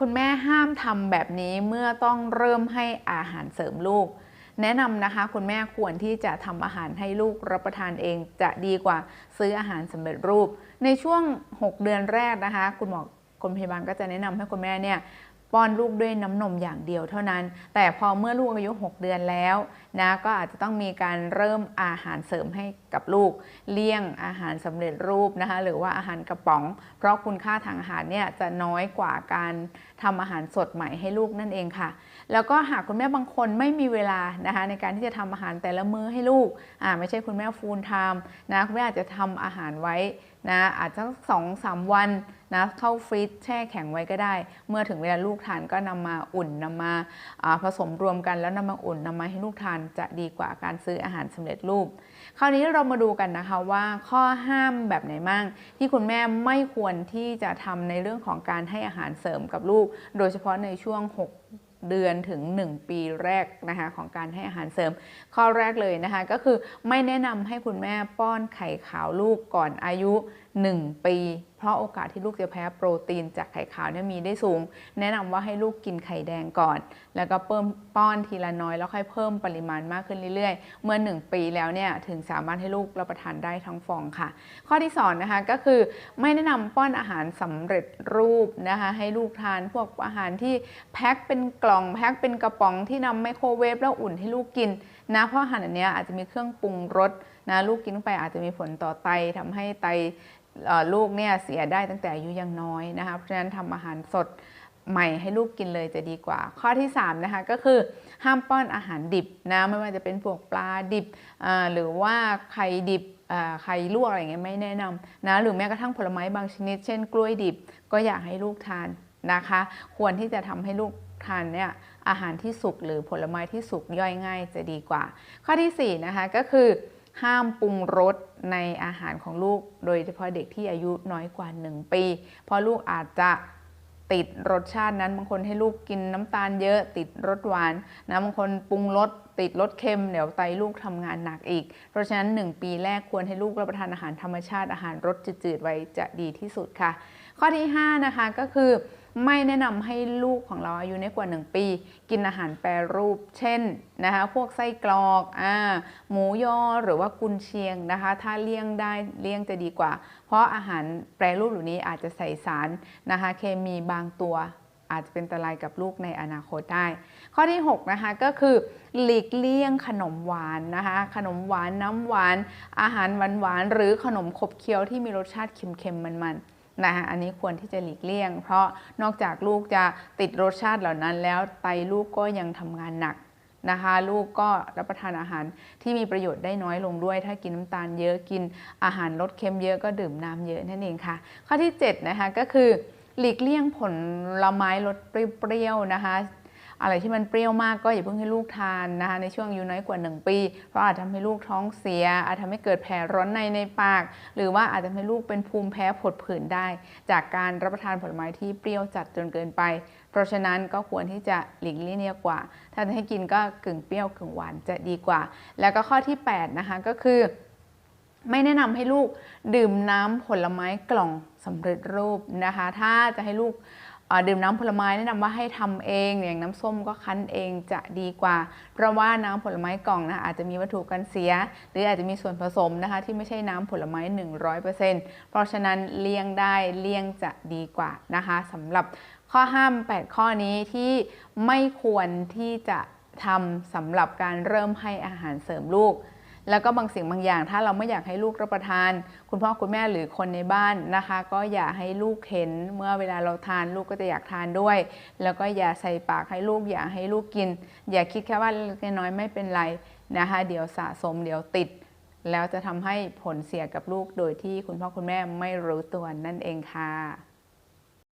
คุณแม่ห้ามทำแบบนี้เมื่อต้องเริ่มให้อาหารเสริมลูก แนะนำนะคะ คุณแม่ควรที่จะทำอาหารให้ลูกรับประทานเองจะดีกว่าซื้ออาหารสำเร็จรูป ในช่วง 6 เดือนแรกนะคะ คุณหมอคนพยาบาลก็จะแนะนำให้คุณแม่เนี่ยป้อนลูกด้วยน้ำนมอย่างเดียวเท่านั้น แต่พอเมื่อลูกอายุ 6 เดือนแล้ว นะก็อาจจะต้องมีการเริ่มอาหารเสริมให้กับลูก เลี่ยงอาหารสำเร็จรูปนะคะหรือว่าอาหารกระป๋อง เพราะคุณค่าทางอาหารเนี่ยจะน้อยกว่าการทำอาหารสดใหม่ให้ลูกนั่นเองค่ะ แล้วก็หากคุณแม่บางคนไม่มีเวลานะคะในการที่จะทำอาหารแต่ละมื้อให้ลูกอ่าไม่ใช่คุณแม่ฟูลไทม์นะคุณแม่อาจจะทำอาหารไว้นะอาจจะสองสามวันนะเข้าฟรีซแช่แข็งไว้ก็ได้ เมื่อถึงเวลาลูกทานก็นำมาอุ่นนำมาผสมรวมกันแล้วนำมาอุ่นนำมาให้ลูกทานจะดีกว่าการซื้ออาหารสำเร็จรูป คราวนี้เรามาดูกันนะคะว่าข้อห้ามแบบไหนมั่งที่คุณแม่ไม่ควรที่จะทำในเรื่องของการให้อาหารเสริมกับลูก โดยเฉพาะในช่วง 6เดือนถึง 1 ปีแรกนะคะของการให้อาหารเสริม ข้อแรกเลยนะคะก็คือไม่แนะนำให้คุณแม่ป้อนไข่ขาวลูกก่อนอายุ 1 ปี ราะโอกาสที่ลูกจะแพ้โปรตีนจากไข่ขาวเนี่ยมีได้สูง แนะนำว่าให้ลูกกินไข่แดงก่อน แล้วก็เพิ่มป้อนทีละน้อยแล้วค่อยเพิ่มปริมาณมากขึ้นเรื่อยๆ เมื่อ 1 ปีแล้วเนี่ยถึงสามารถให้ลูกรับประทานได้ทั้งฟองค่ะ ข้อที่2นะคะก็คือไม่แนะนำป้อนอาหารสำเร็จรูปนะคะให้ลูกทานพวกอาหารที่แพ็คเป็นกล่องแพ็คเป็นกระป๋องที่นำไมโครเวฟแล้วอุ่นให้ลูกกินนะเพราะอาหารอันนี้อาจจะมีเครื่องปรุงรสนะลูกกินไปอาจจะมีผลต่อไตทำให้ไต ลูกเนี่ยเสียได้ตั้งแต่อายุยังน้อยนะคะเพราะฉะนั้นทำอาหารสดใหม่ให้ลูกกินเลยจะดีกว่า ข้อที่3นะคะก็คือห้ามป้อนอาหารดิบนะไม่ว่าจะเป็นพวกปลาดิบหรือว่าไข่ดิบไข่ลวกอะไรเงี้ยไม่แนะนำนะหรือแม้กระทั่งผลไม้บางชนิด เช่น กล้วยดิบก็อยากให้ลูกทานนะคะ ควรที่จะทำให้ลูกทานเนี่ยอาหารที่สุกหรือผลไม้ที่สุกย่อยง่ายจะดีกว่า ข้อที่4นะคะก็คือ ห้ามปรุงรสในอาหารของลูก โดยเฉพาะเด็กที่อายุน้อยกว่า 1 ปี เพราะลูกอาจจะติดรสชาตินั้นบางคนให้ลูกกินน้ำตาลเยอะ ติดรสหวานนะบางคนปรุงรสติดรสเค็มเดี๋ยวไตลูกทำงานหนักอีก เพราะฉะนั้น 1 ปีแรกควรให้ลูกรับประทานอาหารธรรมชาติอาหารรสจืดๆไว้จะดีที่สุดค่ะ ข้อที่ 5 นะคะก็คือไม่แนะนำให้ลูกของเราอายุน้อยกว่า 1 ปี กินอาหารแปรรูป เช่นนะคะพวกไส้กรอกอ่าหมูยอหรือว่ากุนเชียงนะคะ ถ้าเลี่ยงได้เลี่ยงจะดีกว่า เพราะอาหารแปรรูปเหล่านี้อาจจะใส่สารนะคะเคมีบางตัวอาจจะเป็นอันตรายกับลูกในอนาคตได้ ข้อที่ 6 นะคะก็คือหลีกเลี่ยงขนมหวานนะคะ ขนมหวานน้ำหวาน อาหารหวานๆหรือขนมขบเคี้ยวที่มีรสชาติเค็มๆมันๆ นะคะอันนี้ควรที่จะหลีกเลี่ยง เพราะนอกจากลูกจะติดรสชาติเหล่านั้นแล้วไตลูกก็ยังทำงานหนักนะคะลูกก็รับประทานอาหารที่มีประโยชน์ได้น้อยลงด้วย ถ้ากินน้ำตาลเยอะกินอาหารรสเค็มเยอะก็ดื่มน้ำเยอะนั่นเองค่ะ ข้อที่7นะคะก็คือหลีกเลี่ยงผลไม้รสเปรี้ยวๆนะคะ อะไรที่มันเปรี้ยวมากก็อย่าเพิ่งให้ลูกทานนะคะในช่วงอายุน้อยกว่า 1 ปี เพราะอาจทำให้ลูกท้องเสีย อาจทำให้เกิดแผลร้อนในในปาก หรือว่าอาจจะทำให้ลูกเป็นภูมิแพ้ผดผื่นได้ จากการรับประทานผลไม้ที่เปรี้ยวจัดจนเกินไป เพราะฉะนั้นก็ควรที่จะหลีกเลี่ยงกว่า ถ้าจะให้กินก็กึ่งเปรี้ยวกึ่งหวานจะดีกว่า แล้วก็ข้อที่ 8 นะคะก็คือไม่แนะนำให้ลูกดื่มน้ำผลไม้กล่องสำเร็จรูปนะคะ ถ้าจะให้ลูก ดื่มน้ำผลไม้แนะนำว่าให้ทำเองอย่างน้ำส้มก็คั้นเองจะดีกว่า เพราะว่าน้ำผลไม้กล่องนะอาจจะมีวัตถุกันเสีย หรืออาจจะมีส่วนผสมนะคะที่ไม่ใช่น้ำผลไม้ 100%เพราะฉะนั้นเลี่ยงได้เลี่ยงจะดีกว่านะคะสำหรับข้อห้าม 8 ข้อนี้ที่ไม่ควรที่จะทำสำหรับการเริ่มให้อาหารเสริมลูก แล้วก็บางสิ่งบางอย่าง ถ้าเราไม่อยากให้ลูกรับประทาน คุณพ่อคุณแม่หรือคนในบ้านนะคะ ก็อย่าให้ลูกเห็นเมื่อเวลาเราทานลูกก็จะอยากทานด้วย แล้วก็อย่าใส่ปากให้ลูกอย่าให้ลูกกิน อย่าคิดแค่ว่าเล็กน้อยไม่เป็นไรนะคะ เดี๋ยวสะสมเดี๋ยวติด แล้วจะทำให้ผลเสียกับลูกโดยที่คุณพ่อคุณแม่ไม่รู้ตัวนั่นเองค่ะ